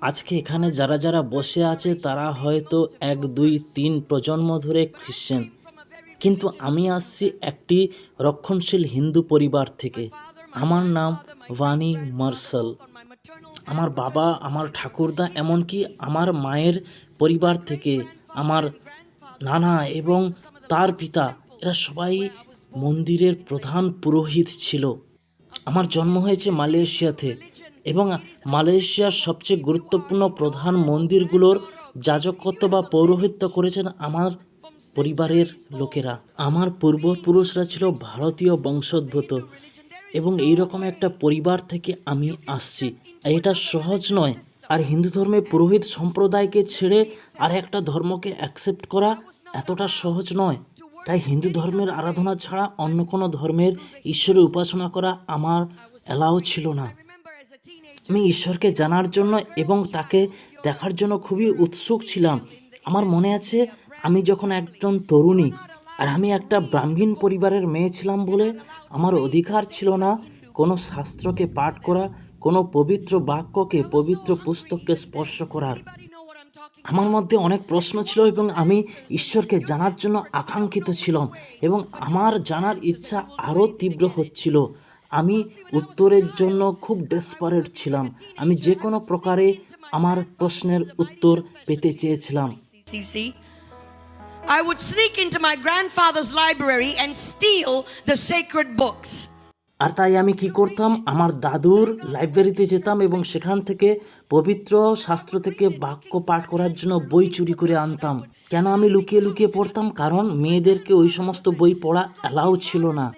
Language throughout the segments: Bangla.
আজকে এখানে যারা যারা বসে আছে, তারা হয়তো এক, দুই, তিন প্রজন্ম ধরে খ্রিশ্চান। কিন্তু আমি আসছি একটি রক্ষণশীল হিন্দু পরিবার থেকে। আমার নাম ভানি মার্শাল আমার বাবা, আমার ঠাকুরদা, এমনকি আমার মায়ের পরিবার থেকে আমার নানা এবং তার পিতা, এরা সবাই মন্দিরের প্রধান পুরোহিত ছিল। আমার জন্ম হয়েছে মালয়েশিয়াতে। এবং মালয়েশিয়ার সবচেয়ে গুরুত্বপূর্ণ প্রধান মন্দিরগুলোর যাজকত্ব বা পৌরোহিত্য করেছেন আমার পরিবারের লোকেরা। আমার পূর্বপুরুষরা ছিল ভারতীয় বংশোদ্ভূত এবং এই রকম একটা পরিবার থেকে আমি আসছি। এটা সহজ নয়। আর হিন্দু ধর্মে পুরোহিত সম্প্রদায়কে ছেড়ে আর একটা ধর্মকে অ্যাকসেপ্ট করা এতটা সহজ নয়। তাই হিন্দু ধর্মের আরাধনা ছাড়া অন্য কোনো ধর্মের ঈশ্বরের উপাসনা করা আমার অ্যালাও ছিল না। আমি ঈশ্বরকে জানার জন্য এবং তাকে দেখার জন্য খুবই উৎসুক ছিলাম। আমার মনে আছে, আমি যখন একজন তরুণী আর আমি একটা ব্রাহ্মীণ পরিবারের মেয়ে ছিলাম বলে আমার অধিকার ছিল না, কোনো শাস্ত্রকে পাঠ করা, কোনো পবিত্র বাক্যকে পবিত্র পুস্তককে স্পর্শ করার। আমার মধ্যে অনেক প্রশ্ন ছিল এবং আমি ঈশ্বরকে জানার জন্য আকাঙ্ক্ষিত ছিলাম এবং আমার জানার ইচ্ছা আরও তীব্র হচ্ছিল। আমি উত্তরের জন্য খুব ডেসপারেট ছিলাম। আমি যে কোনো প্রকারে আমার প্রশ্নের উত্তর পেতে চেয়েছিলাম. I would sneak into my grandfather's library and steal the sacred books. আর তাই আমি কি করতাম? আমার দাদুর লাইব্রেরিতে যেতাম এবং সেখান থেকে পবিত্র শাস্ত্র থেকে বাক্য পাঠ করার জন্য বই চুরি করে আনতাম। কেন আমি লুকিয়ে লুকিয়ে পড়তাম? কারণ মেয়েদেরকে ওই সমস্ত বই পড়া অ্যালাউ ছিল না।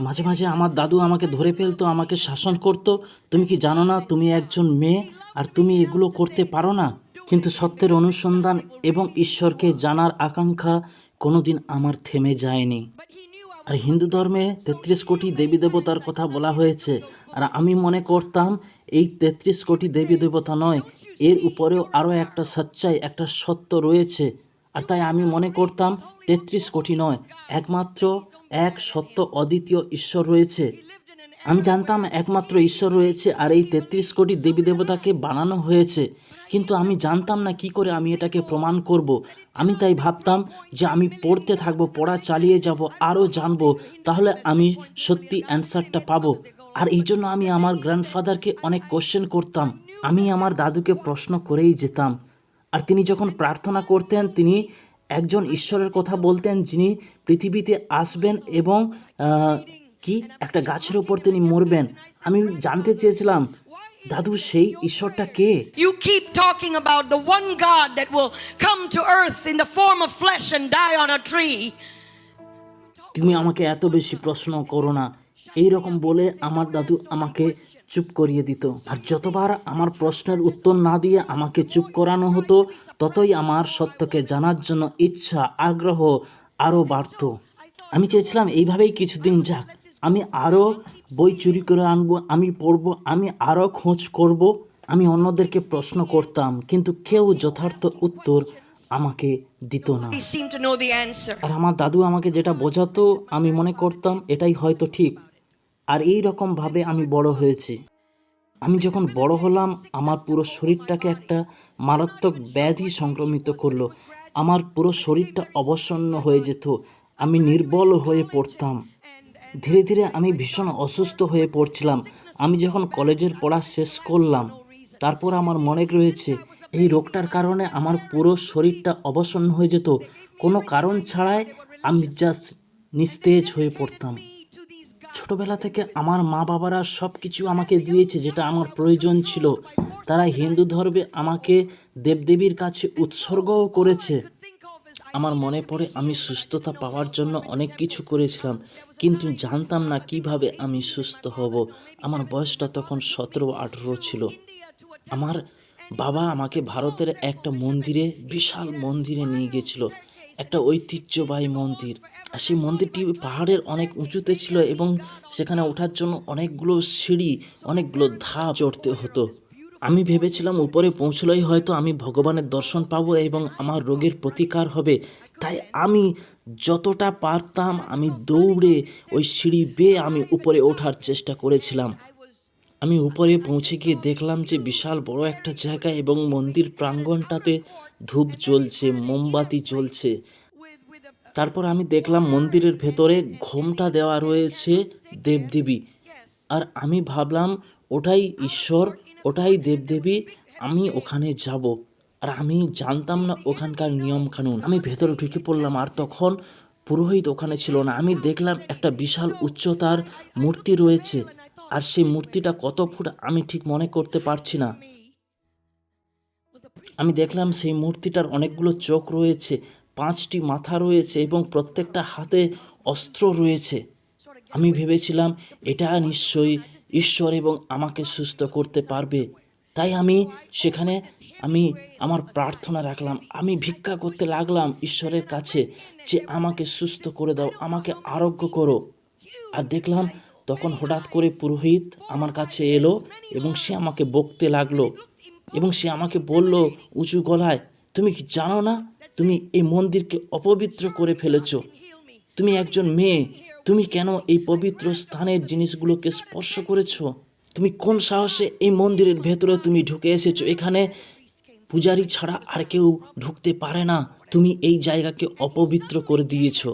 মাঝে মাঝে আমার দাদু আমাকে ধরে ফেলতো, আমাকে শাসন করতো। তুমি কি জানো না, তুমি একজন মেয়ে আর তুমি এগুলো করতে পারো না। কিন্তু সত্যের অনুসন্ধান এবং ঈশ্বরকে জানার আকাঙ্ক্ষা কোনোদিন আমার থেমে যায়নি। আর হিন্দু ধর্মে তেত্রিশ কোটি দেবী দেবতার কথা বলা হয়েছে। আর আমি মনে করতাম, এই তেত্রিশ কোটি দেবী দেবতা নয়, এর উপরেও আরও একটা সচ্চাই, একটা সত্য রয়েছে। আর তাই আমি মনে করতাম, তেত্রিশ কোটি নয়, একমাত্র এক সত্য অদ্বিতীয় ঈশ্বর রয়েছে। আমি জানতাম একমাত্র ঈশ্বর রয়েছে আর এই তেত্রিশ কোটি দেবী দেবতাকে বানানো হয়েছে। কিন্তু আমি জানতাম না কি করে আমি এটাকে প্রমাণ করব। আমি তাই ভাবতাম যে আমি পড়তে থাকব, পড়া চালিয়ে যাব, আরও জানব, তাহলে আমি সত্যি অ্যান্সারটা পাবো। আর এই জন্য আমি আমার গ্র্যান্ডফাদারকে অনেক কোশ্চেন করতাম। আমি আমার দাদুকে প্রশ্ন করেই যেতাম। আর তিনি যখন প্রার্থনা করতেন, তিনি একজন ঈশ্বরের কথা বলতেন যিনি পৃথিবীতে আসবেন এবং কি? একটা গাছের উপর তিনি মরবেন। আমি জানতে চেয়েছিলাম দাদু সেই ঈশ্বরটা কে? You keep talking about the one God that will come to earth in the form of flesh and die on a tree তুমি আমাকে এত বেশি প্রশ্ন করো না। এই রকম বলে আমার দাদু আমাকে চুপ করিয়ে দিত। আর যতবার আমার প্রশ্নের উত্তর না দিয়ে আমাকে চুপ করানো হতো ততই আমার সত্যকে জানার জন্য ইচ্ছা আগ্রহ আরও বাড়ত। আমি চেয়েছিলাম এইভাবেই কিছুদিন যাক। আমি আরও বই চুরি করে আনব আমি পড়ব আমি আরও খোঁজ করব আমি অন্যদেরকে প্রশ্ন করতাম কিন্তু কেউ যথার্থ উত্তর আমাকে দিত না. আর আমার দাদু আমাকে যেটা বোঝাতো আমি মনে করতাম এটাই হয়তো ঠিক। আর এই রকম ভাবে আমি বড় হয়েছি। আমি যখন বড় হলাম, আমার পুরো শরীরটাকে একটা মারাত্মক ব্যাধি সংক্রমিত করল। আমার পুরো শরীরটা অবসন্ন হয়ে যেত। আমি নির্বল হয়ে পড়তাম। ধীরে ধীরে আমি ভীষণ অসুস্থ হয়ে পড়ছিলাম। আমি যখন কলেজের পড়া শেষ করলাম, তারপর আমার মনে রয়েছে, এই রোগটার কারণে আমার পুরো শরীরটা অবসন্ন হয়ে যেত। কোনো কারণ ছাড়াই আমি জাস্ট নিস্তেজ হয়ে পড়তাম। ছোটবেলা থেকে আমার মা বাবারা সব কিছু আমাকে দিয়েছে যেটা আমার প্রয়োজন ছিল। তারা হিন্দু ধর্মে আমাকে দেবদেবীর কাছে উৎসর্গও করেছে। আমার মনে পড়ে আমি সুস্থতা পাওয়ার জন্য অনেক কিছু করেছিলাম, কিন্তু জানতাম না কীভাবে আমি সুস্থ হব। আমার বয়সটা তখন সতেরো আঠেরো ছিল। আমার বাবা আমাকে ভারতের একটা মন্দিরে, বিশাল মন্দিরে নিয়ে গেছিল। একটা ঐতিহ্যবাহী মন্দির। আর সেই মন্দিরটি পাহাড়ের অনেক উঁচুতে ছিল এবং সেখানে ওঠার জন্য অনেকগুলো সিঁড়ি, অনেকগুলো ধাপ চড়তে হতো। আমি ভেবেছিলাম উপরে পৌঁছলেই হয়তো আমি ভগবানের দর্শন পাবো এবং আমার রোগের প্রতিকার হবে। তাই আমি যতটা পারতাম আমি দৌড়ে ওই সিঁড়ি বেয়ে আমি উপরে ওঠার চেষ্টা করেছিলাম। আমি উপরে পৌঁছে গিয়ে দেখলাম যে বিশাল বড় একটা জায়গা এবং মন্দির প্রাঙ্গণটাতে ধূপ জ্বলছে, মোমবাতি জ্বলছে। তারপর আমি দেখলাম মন্দিরের ভেতরে ঘোমটা দেওয়া রয়েছে দেবদেবী। আর আমি ভাবলাম, ওটাই ঈশ্বর, ওটাই দেবদেবী, আমি ওখানে যাব। আর আমি জানতাম না ওখানকার নিয়ম কানুন। আমি ভেতরে ঢুকে পড়লাম, আর তখন পুরোহিত ওখানে ছিল না। আমি দেখলাম একটা বিশাল উচ্চতার মূর্তি রয়েছে। আর সেই মূর্তিটা কত ফুট আমি ঠিক মনে করতে পারছি না। আমি দেখলাম সেই মূর্তিটার অনেকগুলো চোখ রয়েছে, পাঁচটি মাথা রয়েছে এবং প্রত্যেকটা হাতে অস্ত্র রয়েছে। আমি ভেবেছিলাম, এটা নিশ্চয়ই ঈশ্বর এবং আমাকে সুস্থ করতে পারবে। তাই আমি সেখানে, আমি আমার প্রার্থনা রাখলাম। আমি ভিক্ষা করতে লাগলাম ঈশ্বরের কাছে যে, আমাকে সুস্থ করে দাও, আমাকে আরোগ্য করো। আর দেখলাম, তখন হঠাৎ করে পুরোহিত আমার কাছে এলো এবং সে আমাকে বকতে লাগল। এবং সে আমাকে বলল, উঁচু গলায়, তুমি কি জানো না? তুমি এই মন্দিরকে অপবিত্র করে ফেলেছ। তুমি একজন মেয়ে, তুমি কেন এই পবিত্র স্থানের জিনিসগুলোকে স্পর্শ করেছ? তুমি কোন সাহসে এই মন্দিরের ভেতরে তুমি ঢুকে এসেছ? এখানে পূজারি ছাড়া আর কেউ ঢুকতে পারে না। তুমি এই জায়গাকে অপবিত্র করে দিয়েছ।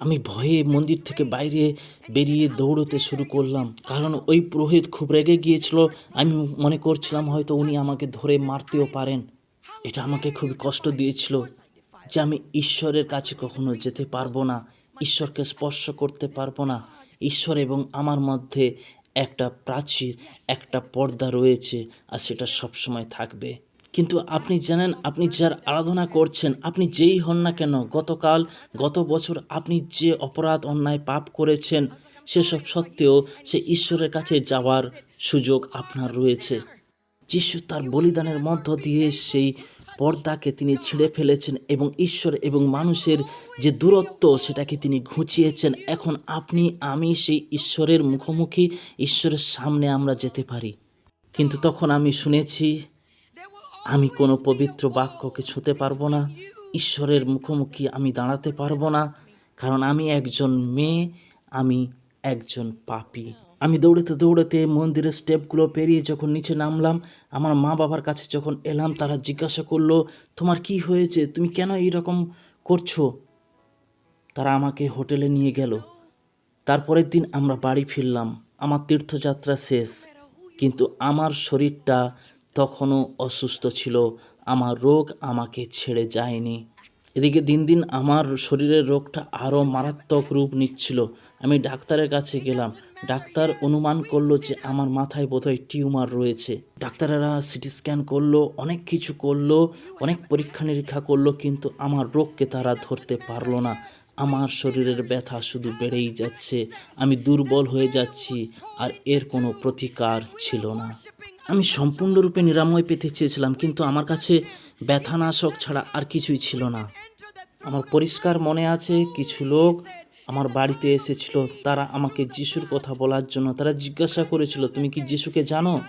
আমি ভয়ে মন্দির থেকে বাইরে বেরিয়ে দৌড়তে শুরু করলাম। কারণ ওই পুরোহিত খুব রেগে গিয়েছিল। আমি মনে করছিলাম হয়তো উনি আমাকে ধরে মারতেও পারেন। এটা আমাকে খুবই কষ্ট দিয়েছিল যে আমি ঈশ্বরের কাছে কখনো যেতে পারব না, ঈশ্বরকে স্পর্শ করতে পারব না। ঈশ্বর এবং আমার মধ্যে একটা প্রাচীর, একটা পর্দা রয়েছে আর সেটা সবসময় থাকবে। কিন্তু আপনি জানেন, আপনি যার আরাধনা করছেন, আপনি যেই হন না কেন, গতকাল, গত বছর আপনি যে অপরাধ, অন্যায়, পাপ করেছেন, সেসব সত্ত্বেও সে ঈশ্বরের কাছে যাওয়ার সুযোগ আপনার রয়েছে। যিশু তার বলিদানের মধ্য দিয়ে সেই পর্দাকে তিনি ছিঁড়ে ফেলেছেন এবং ঈশ্বর এবং মানুষের যে দূরত্ব, সেটাকে তিনি ঘুচিয়েছেন। এখন আপনি, আমি সেই ঈশ্বরের মুখোমুখি, ঈশ্বরের সামনে আমরা যেতে পারি। কিন্তু তখন আমি শুনেছি আমি কোনো পবিত্র বাক্যকে ছুঁতে পারব না, ঈশ্বরের মুখোমুখি আমি দাঁড়াতে পারব না, কারণ আমি একজন মেয়ে, আমি একজন পাপী। আমি দৌড়াতে দৌড়াতে মন্দিরের স্টেপগুলো পেরিয়ে যখন নিচে নামলাম, আমার মা বাবার কাছে যখন এলাম, তারা জিজ্ঞাসা করল, তোমার কি হয়েছে? তুমি কেন এইরকম করছ? তারা আমাকে হোটেলে নিয়ে গেল। তারপরের দিন আমরা বাড়ি ফিরলাম। আমার তীর্থযাত্রা শেষ, কিন্তু আমার শরীরটা তখনও অসুস্থ ছিল। আমার রোগ আমাকে ছেড়ে যায়নি। এদিকে দিন দিন আমার শরীরের রোগটা আরও মারাত্মক রূপ নিচ্ছিল। আমি ডাক্তারের কাছে গেলাম। ডাক্তার অনুমান করল যে আমার মাথায় বোধহয় টিউমার রয়েছে। ডাক্তারেরা সিটি স্ক্যান করল, অনেক কিছু করল, অনেক পরীক্ষা নিরীক্ষা করল, কিন্তু আমার রোগকে তারা ধরতে পারল না। আমার শরীরের ব্যথা শুধু বেড়েই যাচ্ছে। আমি দুর্বল হয়ে যাচ্ছি, আর এর কোনো প্রতিকার ছিল না। আমি সম্পূর্ণরূপে নিরাময় পেতে চেয়েছিলাম, কিন্তু আমার কাছে ব্যথানাশক ছাড়া আর কিছুই ছিল না। আমার পরিষ্কার মনে আছে, কিছু লোক আমার বাড়িতে এসেছিল, তারা আমাকে যিশুর কথা বলার জন্য, তারা জিজ্ঞাসা করেছিল, তুমি কি যিশুকে জানো?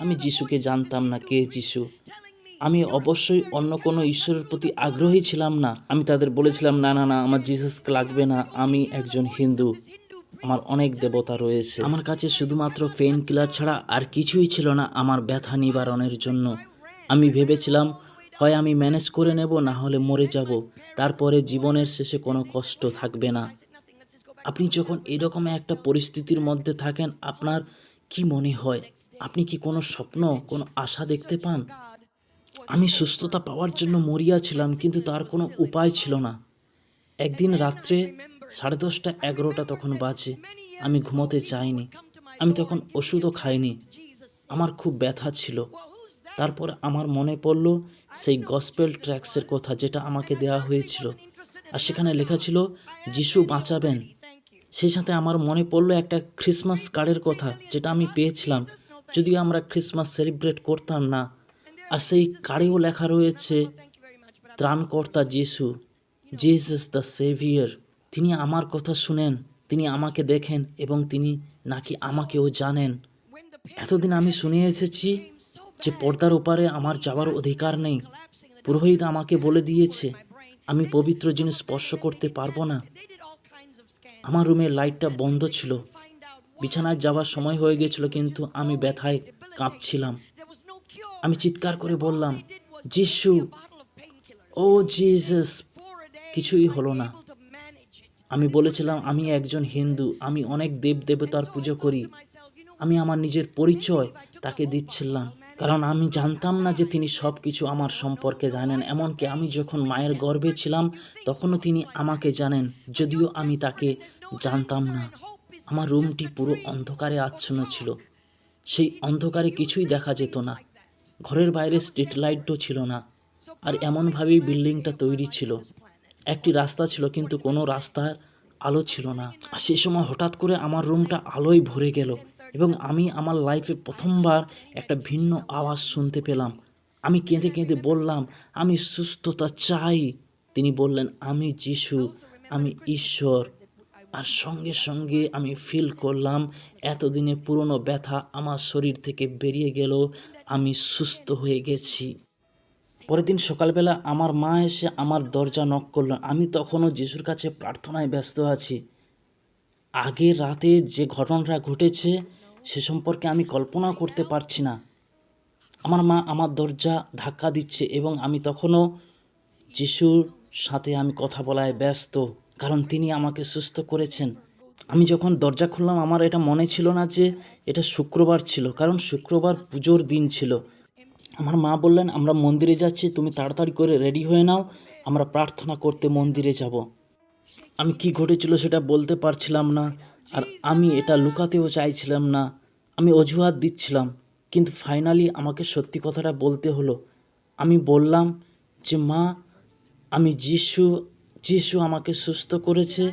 আমি যিশুকে জানতাম না, কে যিশু? আমি অবশ্যই অন্য কোনো ঈশ্বরের প্রতি আগ্রহী ছিলাম না। আমি তাদের বলেছিলাম, না না না, আমার জিসাসকে লাগবে না, আমি একজন হিন্দু। আমার অনেক দেবতা রয়েছে। আমার কাছে শুধুমাত্র পেন কিলার ছাড়া আর কিছুই ছিল না আমার ব্যথা নিবারণের জন্য। আমি ভেবেছিলাম, হয় আমি ম্যানেজ করে নেব, না হলে মরে যাব। তারপরে জীবনের শেষে কোনো কষ্ট থাকবে না। আপনি যখন এরকম একটা পরিস্থিতির মধ্যে থাকেন, আপনার কি মনে হয়? আপনি কি কোনো স্বপ্ন, কোনো আশা দেখতে পান? আমি সুস্থতা পাওয়ার জন্য মরিয়া ছিলাম, কিন্তু তার কোনো উপায় ছিল না। একদিন রাত্রে সাড়ে দশটা, এগারোটা তখন বাজে। আমি ঘুমোতে চাইনি। আমি তখন ওষুধও খাইনি। আমার খুব ব্যথা ছিল। তারপর আমার মনে পড়ল সেই গসপেল ট্র্যাক্সের কথা যেটা আমাকে দেওয়া হয়েছিল। আর সেখানে লেখা ছিল, যিশু বাঁচাবেন। সেই সাথে আমার মনে পড়ল একটা ক্রিসমাস কার্ডের কথা যেটা আমি পেয়েছিলাম। যদিও আমরা ক্রিসমাস সেলিব্রেট করতাম না। আর সেই কার্ডেও লেখা রয়েছে, ত্রাণকর্তা যিশু জিসাস দ্য সেভিয়ার তিনি আমার কথা শুনেন, তিনি আমাকে দেখেন এবং তিনি নাকি আমাকেও জানেন। এতদিন আমি শুনে এসেছি যে পর্দার ওপারে আমার যাওয়ার অধিকার নেই। পুরোহিত আমাকে বলে দিয়েছে, আমি পবিত্র জিনিস স্পর্শ করতে পারব না। আমার রুমের লাইটটা বন্ধ ছিল। বিছানায় যাওয়ার সময় হয়ে গেছিল, কিন্তু আমি ব্যথায় কাঁপছিলাম। আমি চিৎকার করে বললাম, যিশু, ও জিসাস, কিছুই হলো না। আমি বলেছিলাম, আমি একজন হিন্দু, আমি অনেক দেব দেবতার পুজো করি। আমি আমার নিজের পরিচয় তাকে দিচ্ছিলাম। কারণ আমি জানতাম না যে তিনি সব কিছু আমার সম্পর্কে জানেন। এমনকি আমি যখন মায়ের গর্ভে ছিলাম, তখনও তিনি আমাকে জানেন। যদিও আমি তাকে জানতাম না। আমার রুমটি পুরো অন্ধকারে আচ্ছন্ন ছিল। সেই অন্ধকারে কিছুই দেখা যেত না। ঘরের বাইরে স্ট্রিট লাইটও ছিল না। আর এমনভাবেই বিল্ডিংটা তৈরি ছিল। একটি রাস্তা ছিল, কিন্তু কোনো রাস্তার আলো ছিল না। আর সেই সময় হঠাৎ করে আমার রুমটা আলোয় ভরে গেল এবং আমি আমার লাইফে প্রথমবার একটা ভিন্ন আওয়াজ শুনতে পেলাম। আমি কেঁদে কেঁদে বললাম, আমি সুস্থতা চাই। তিনি বললেন, আমি যিশু, আমি ঈশ্বর। আর সঙ্গে সঙ্গে আমি ফিল করলাম, এতদিনে পুরনো ব্যথা আমার শরীর থেকে বেরিয়ে গেল, আমি সুস্থ হয়ে গেছি। পরের দিন সকালবেলা আমার মা এসে আমার দরজা নক করল। আমি তখনও যিশুর কাছে প্রার্থনায় ব্যস্ত আছি। আগের রাতে যে ঘটনাটা ঘটেছে সে সম্পর্কে আমি কল্পনা করতে পারছি না। আমার মা আমার দরজা ধাক্কা দিচ্ছে এবং আমি তখনও যিশুর সাথে আমি কথা বলায় ব্যস্ত, কারণ তিনি আমাকে সুস্থ করেছেন। আমি যখন দরজা খুললাম, আমার এটা মনে ছিল না যে এটা শুক্রবার ছিল, কারণ শুক্রবার পুজোর দিন ছিল। আমার মা বললেন, আমরা মন্দিরে যাচ্ছি, তুমি তাড়াতাড়ি করে রেডি হয়ে নাও, আমরা প্রার্থনা করতে মন্দিরে যাব। আমি কি ঘটেছিল সেটা বলতে পারছিলাম না, আর আমি এটা লুকাতেও চাইছিলাম না। আমি অজুহাত দিচ্ছিলাম, কিন্তু ফাইনালি আমাকে সত্যি কথাটা বলতে হলো। আমি বললাম যে, মা, আমি যিশু যিশু আমাকে সুস্থ করেছে।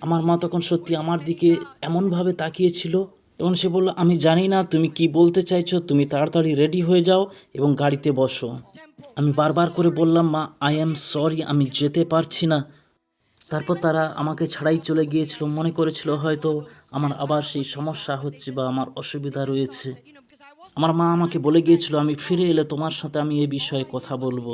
আমার মা তখন সত্যি আমার দিকে এমনভাবে তাকিয়েছিল তখন সে বলল, আমি জানি না, তুমি কি বলতে চাইছো, তুমি তাড়াতাড়ি রেডি হয়ে যাও এবং গাড়িতে বসো। আমি বারবার করে বললাম, মা আই এম সরি আমি যেতে পারছি না। তারপর তারা আমাকে ছাড়াই চলে গিয়েছিল। মনে করেছিল হয়তো আমার আবার সেই সমস্যা হচ্ছে বা আমার অসুবিধা রয়েছে। আমার মা আমাকে বলে গিয়েছিল, আমি ফিরে এলে তোমার সাথে আমি এ বিষয়ে কথা বলব।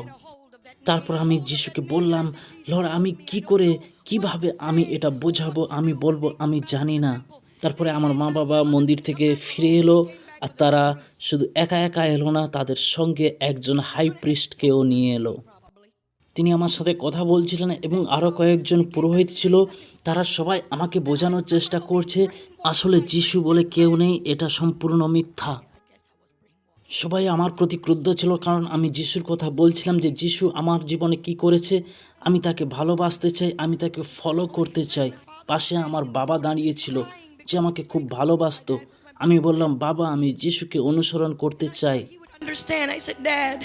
তারপর আমি যিশুকে বললাম লর্ড আমি কি করে, কীভাবে আমি এটা বোঝাবো, আমি বলব, আমি জানি না। তারপরে আমার মা বাবা মন্দির থেকে ফিরে এলো, আর তারা শুধু একা একা এলো না, তাদের সঙ্গে একজন হাই প্রিস্টকেও নিয়ে এলো। তিনি আমার সাথে কথা বলছিলেন এবং আরও কয়েকজন পুরোহিত ছিল, তারা সবাই আমাকে বোঝানোর চেষ্টা করছে, আসলে যিশু বলে কেউ নেই, এটা সম্পূর্ণ মিথ্যা। সবাই আমার প্রতি ক্রুদ্ধ ছিল, কারণ আমি যিশুর কথা বলছিলাম যে যিশু আমার জীবনে কি করেছে, আমি তাকে ভালোবাসতে চাই, আমি তাকে ফলো করতে চাই। পাশে আমার বাবা দাঁড়িয়েছিল যে আমাকে খুব ভালোবাসতো আমি বললাম বাবা আমি যিশুকে অনুসরণ করতে চাই understand. I said, Dad,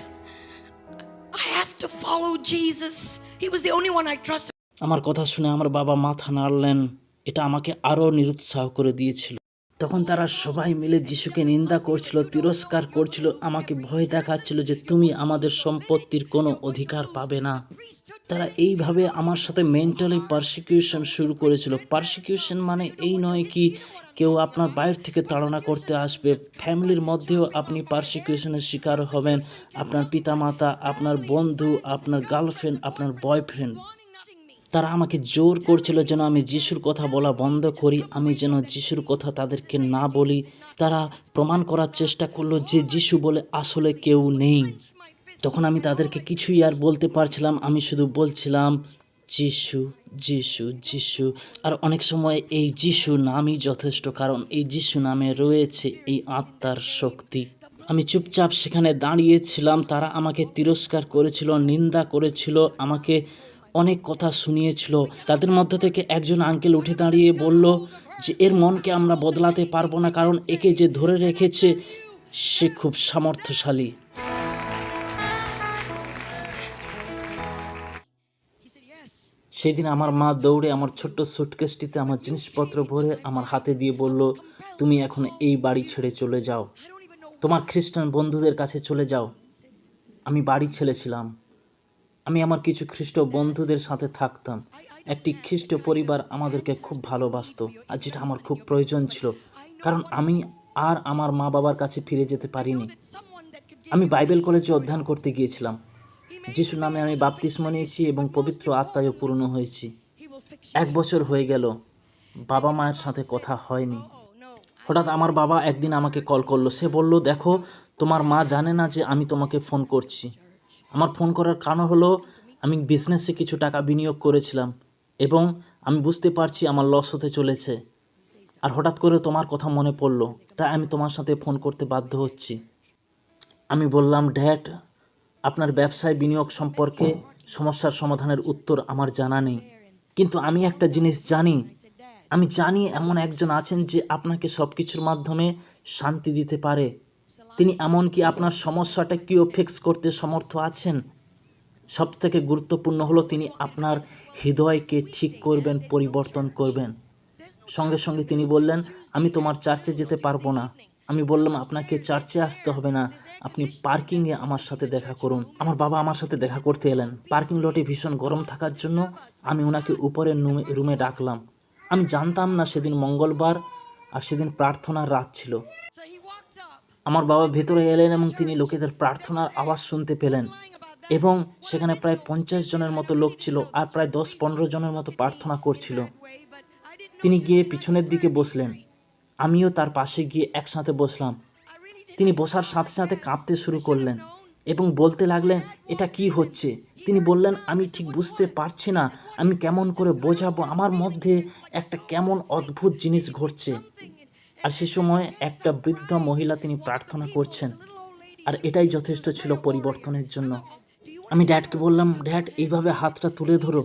I have to follow Jesus. He was the only one I trusted. আমার কথা শুনে আমার বাবা মাথা নাড়লেন এটা আমাকে আরও নিরুৎসাহ করে দিয়েছিল তখন তারা সবাই মিলে যিশুকে নিন্দা করছিল, তিরস্কার করছিল, আমাকে ভয় দেখাচ্ছিল যে তুমি আমাদের সম্পত্তির কোনো অধিকার পাবে না। তারা এইভাবে আমার সাথে মেন্টালি পারসিকিউশন শুরু করেছিল। পারসিকিউশন মানে এই নয় কি, কেউ আপনার বাইরে থেকে তাড়না করতে আসবে, ফ্যামিলির মধ্যেও আপনি পারসিকিউশনের শিকার হবেন, আপনার পিতামাতা, আপনার বন্ধু, আপনার গার্লফ্রেন্ড আপনার বয়ফ্রেন্ড তারা আমাকে জোর করছিল যেন আমি যিশুর কথা বলা বন্ধ করি, আমি যেন যিশুর কথা তাদেরকে না বলি। তারা প্রমাণ করার চেষ্টা করল যে যিশু বলে আসলে কেউ নেই। তখন আমি তাদেরকে কিছুই আর বলতে পারছিলাম, আমি শুধু বলছিলাম, যিশু যিশু যিশু। আর অনেক সময় এই যিশু নামই যথেষ্ট, কারণ এই যিশু নামে রয়েছে এই আত্মার শক্তি। আমি চুপচাপ সেখানে দাঁড়িয়েছিলাম, তারা আমাকে তিরস্কার করেছিল, নিন্দা করেছিল, আমাকে অনেক কথা শুনিয়েছিল। তাদের মধ্য থেকে একজন আঙ্কেল উঠে দাঁড়িয়ে বলল যে, এর মনকে আমরা বদলাতে পারব না, কারণ একে যে ধরে রেখেছে, সে খুব সামর্থ্যশালী। সেই দিন আমার মা দৌড়ে আমার ছোট্ট সুটকেসটিতে আমার জিনিসপত্র ভরে আমার হাতে দিয়ে বলল, তুমি এখন এই বাড়ি ছেড়ে চলে যাও। তোমার খ্রিস্টান বন্ধুদের কাছে চলে যাও। আমি বাড়ি ছেড়েছিলাম। আমি আমার কিছু খ্রিস্ট বন্ধুদের সাথে থাকতাম। একটি খ্রিস্ট পরিবার আমাদেরকে খুব ভালোবাসতো আর যেটা আমার খুব প্রয়োজন ছিল। কারণ আমি আর আমার মা বাবার কাছে ফিরে যেতে পারিনি। আমি বাইবেল কলেজে অধ্যয়ন করতে গিয়েছিলাম। যিশু নামে আমি বাপতিস্ম নিয়েছি এবং পবিত্র আত্মায় পূর্ণ হয়েছি। এক বছর হয়ে গেল। বাবা মায়ের সাথে কথা হয়নি। হঠাৎ আমার বাবা একদিন আমাকে কল করল। সে বলল, দেখো, তোমার মা জানে না যে আমি তোমাকে ফোন করছি। আমার ফোন করার কারণ হলো আমি বিজনেসে কিছু টাকা বিনিয়োগ করেছিলাম এবং আমি বুঝতে পারছি আমার লস হতে চলেছে। আর হঠাৎ করে তোমার কথা মনে পড়ল, তাই আমি তোমার সাথে ফোন করতে বাধ্য হচ্ছি। আমি বললাম, ড্যাড, আপনার ব্যবসায় বিনিয়োগ সম্পর্কে সমস্যার সমাধানের উত্তর আমার জানা নেই। কিন্তু আমি একটা জিনিস জানি, আমি জানি এমন একজন আছেন যে আপনাকে সব কিছুর মাধ্যমে শান্তি দিতে পারে। তিনি এমনকি আপনার সমস্যাটা কিও ফিক্স করতে সমর্থ আছেন? সব থেকে গুরুত্বপূর্ণ হলো তিনি আপনার হৃদয়কে ঠিক করবেন, পরিবর্তন করবেন। সঙ্গে সঙ্গে তিনি বললেন, আমি তোমার চার্চে যেতে পারব না। আমি বললাম, আপনাকে চার্চে আসতে হবে না। আপনি পার্কিংয়ে আমার সাথে দেখা করুন। আমার বাবা আমার সাথে দেখা করতে এলেন। পার্কিং লটে ভীষণ গরম থাকার জন্য আমি ওনাকে উপরের রুমে ডাকলাম। আমি জানতাম না সেদিন মঙ্গলবার আর সেদিন প্রার্থনার রাত ছিল। আমার বাবা ভেতরে এলেন এবং তিনি লোকেদের প্রার্থনার আওয়াজ শুনতে পেলেন। এবং সেখানে প্রায় পঞ্চাশ জনের মতো লোক ছিল আর প্রায় দশ পনেরো জনের মতো প্রার্থনা করছিল. তিনি গিয়ে পিছনের দিকে বসলেন। আমিও তার পাশে গিয়ে একসাথে বসলাম. তিনি বসার সাথে সাথে কাঁপতে শুরু করলেন এবং বলতে লাগলেন, এটা কি হচ্ছে? তিনি বললেন, আমি ঠিক বুঝতে পারছি না। আমি কেমন করে বোঝাবো? আমার মধ্যে একটা কেমন অদ্ভুত জিনিস ঘটছে। আর সে সময় একটা বৃদ্ধ মহিলা তিনি প্রার্থনা করছেন। আর এটাই যথেষ্ট ছিল পরিবর্তনের জন্য। আমি ড্যাডকে বললাম, ড্যাড, এইভাবে হাতটা তুলে ধরো.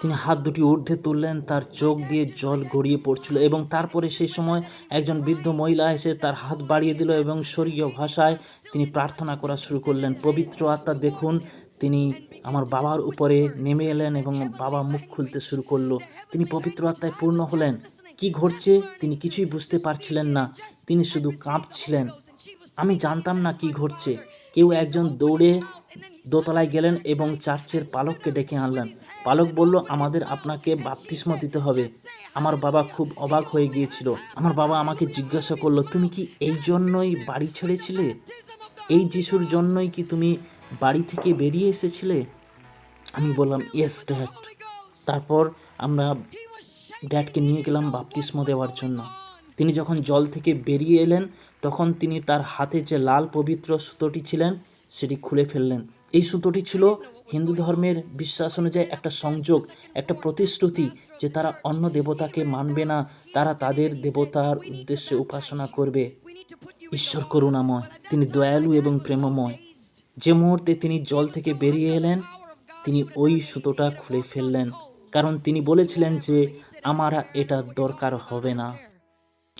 তিনি হাত দুটি ঊর্ধ্বে তুললেন, তার চোখ দিয়ে জল গড়িয়ে পড়ছিল এবং তারপরে সেই সময় একজন বৃদ্ধ মহিলা এসে তার হাত বাড়িয়ে দিল এবং স্বর্গীয় ভাষায় তিনি প্রার্থনা করা শুরু করলেন। পবিত্র আত্মা দেখুন, তিনি আমার বাবার উপরে নেমে এলেন এবং বাবা মুখ খুলতে শুরু করল। তিনি পবিত্র আত্মায় পূর্ণ হলেন। কি ঘটছে তিনি কিছুই বুঝতে পারছিলেন না। তিনি শুধু কাঁপছিলেন। আমি জানতাম না কি ঘটছে। কেউ একজন দৌড়ে দোতলায় গেলেন এবং চার্চের পালককে ডেকে আনলেন। পালক বলল, আমাদের আপনাকে বাপতিস্ম দিতে হবে। আমার বাবা খুব অবাক হয়ে গিয়েছিল। আমার বাবা আমাকে জিজ্ঞাসা করল, তুমি কি এই জন্যই বাড়ি ছেড়েছিলে? এই যিশুর জন্যই কি তুমি বাড়ি থেকে বেরিয়ে এসেছিলে? আমি বললাম ইয়েস ড্যাড তারপর আমরা ড্যাডকে নিয়ে গেলাম বাপতিস্ম দেওয়ার জন্য। তিনি যখন জল থেকে বেরিয়ে এলেন, তখন তিনি তার হাতে যে লাল পবিত্র সুতোটি ছিলেন, সেটি খুলে ফেললেন। এই সুতোটি ছিল হিন্দু ধর্মের বিশ্বাস অনুযায়ী একটা সংযোগ, একটা প্রতিশ্রুতি যে তারা অন্য দেবতাকে মানবে না, তারা তাদের দেবতার উদ্দেশ্যে উপাসনা করবে। ঈশ্বর করুণাময়, তিনি দয়ালু এবং প্রেমময়। যে মুহূর্তে তিনি জল থেকে বেরিয়ে এলেন, তিনি ওই সুতোটা খুলে ফেললেন। কারণ তিনি বলেছিলেন যে, আমার এটা দরকার হবে না।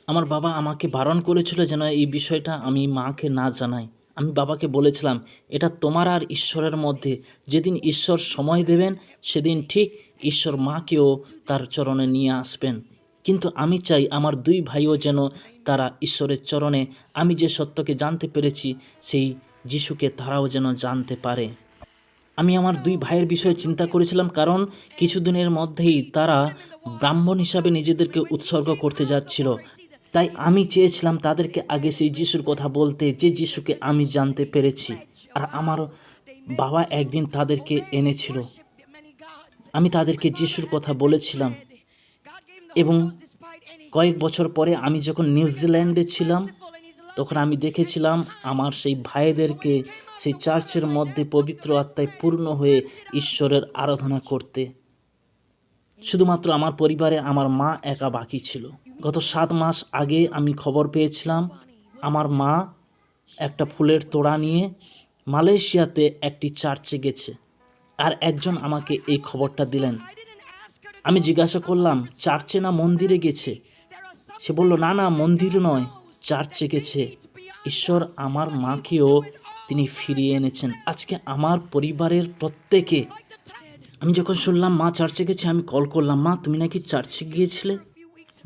আমার বাবা আমাকে বারণ করেছিল যেন এই বিষয়টা আমি মাকে না জানাই। আমি বাবাকে বলেছিলাম, এটা তোমার আর ঈশ্বরের মধ্যে। যেদিন ঈশ্বর সময় দেবেন, সেদিন ঠিক ঈশ্বর মাকেও তার চরণে নিয়ে আসবেন। কিন্তু আমি চাই আমার দুই ভাইও যেন তারা ঈশ্বরের চরণে, আমি যে সত্যকে জানতে পেরেছি, সেই যিশুকে তারাও যেন জানতে পারে। আমি আমার দুই ভাইয়ের বিষয়ে চিন্তা করেছিলাম কারণ কিছুদিনের মধ্যেই তারা ব্রাহ্মণ হিসাবে নিজেদেরকে উৎসর্গ করতে যাচ্ছিল। তাই আমি চেয়েছিলাম তাদেরকে আগে সেই যিশুর কথা বলতে, যে যিশুকে আমি জানতে পেরেছি। আর আমার বাবা একদিন তাদেরকে এনেছিল। আমি তাদেরকে যিশুর কথা বলেছিলাম। এবং কয়েক বছর পরে আমি যখন নিউজিল্যান্ডে ছিলাম. তখন আমি দেখেছিলাম আমার সেই ভাইদেরকে সেই চার্চের মধ্যে পবিত্র আত্মায় পূর্ণ হয়ে ঈশ্বরের আরাধনা করতে। শুধুমাত্র আমার পরিবারে আমার মা একা বাকি ছিল। গত সাত মাস আগে আমি খবর পেয়েছিলাম, আমার মা একটা ফুলের তোড়া নিয়ে মালয়েশিয়াতে একটি চার্চে গেছে আর একজন আমাকে এই খবরটা দিলেন। আমি জিজ্ঞাসা করলাম, চার্চে না মন্দিরে গেছে? সে বলল, না না, মন্দির নয়, চার্চে গেছে। ঈশ্বর আমার মাকেও তিনি ফিরিয়ে এনেছেন। আজকে আমার পরিবারের প্রত্যেকে। আমি যখন শুনলাম মা চার্চে গেছে, আমি কল করলাম, মা, তুমি নাকি চার্চে গিয়েছিলে?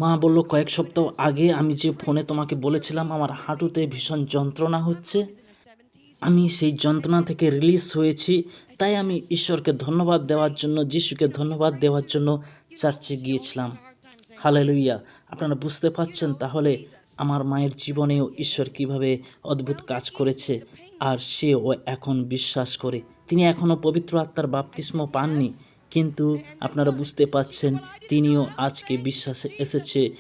মা বলল, কয়েক সপ্তাহ আগে আমি যে ফোনে তোমাকে বলেছিলাম, আমার হাঁটুতে ভীষণ যন্ত্রণা হচ্ছে। in the 70s. আমি সেই যন্ত্রণা থেকে রিলিজ হয়েছি। তাই আমি ঈশ্বরকে ধন্যবাদ দেওয়ার জন্য, যিশুকে ধন্যবাদ দেওয়ার জন্য চার্চে গিয়েছিলাম। হালেলুইয়া আপনারা বুঝতে পারছেন তাহলে আমার মায়ের জীবনেও ঈশ্বর কীভাবে অদ্ভুত কাজ করেছে। আর সেও এখন বিশ্বাস করে। তিনি এখনও পবিত্র আত্মার বাপতিস্ম পাননি। কিন্তু আপনারা বুঝতে পারছেন, তিনিও আজকে বিশ্বাসে এসেছে।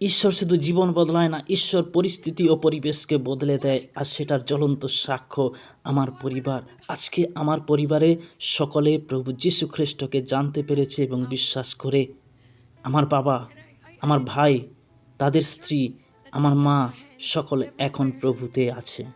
ঈশ্বর শুধু জীবন বদলায় না, ঈশ্বর পরিস্থিতি ও পরিবেশকে বদলে দেয়। আর সেটার জ্বলন্ত সাক্ষ্য আমার পরিবার। আজকে আমার পরিবারে সকলে প্রভু যীশু খ্রিস্টকে জানতে পেরেছে এবং বিশ্বাস করে। আমার বাবা, আমার ভাই, তাদের স্ত্রী, আমার মা সকলে এখন প্রভুতে আছে।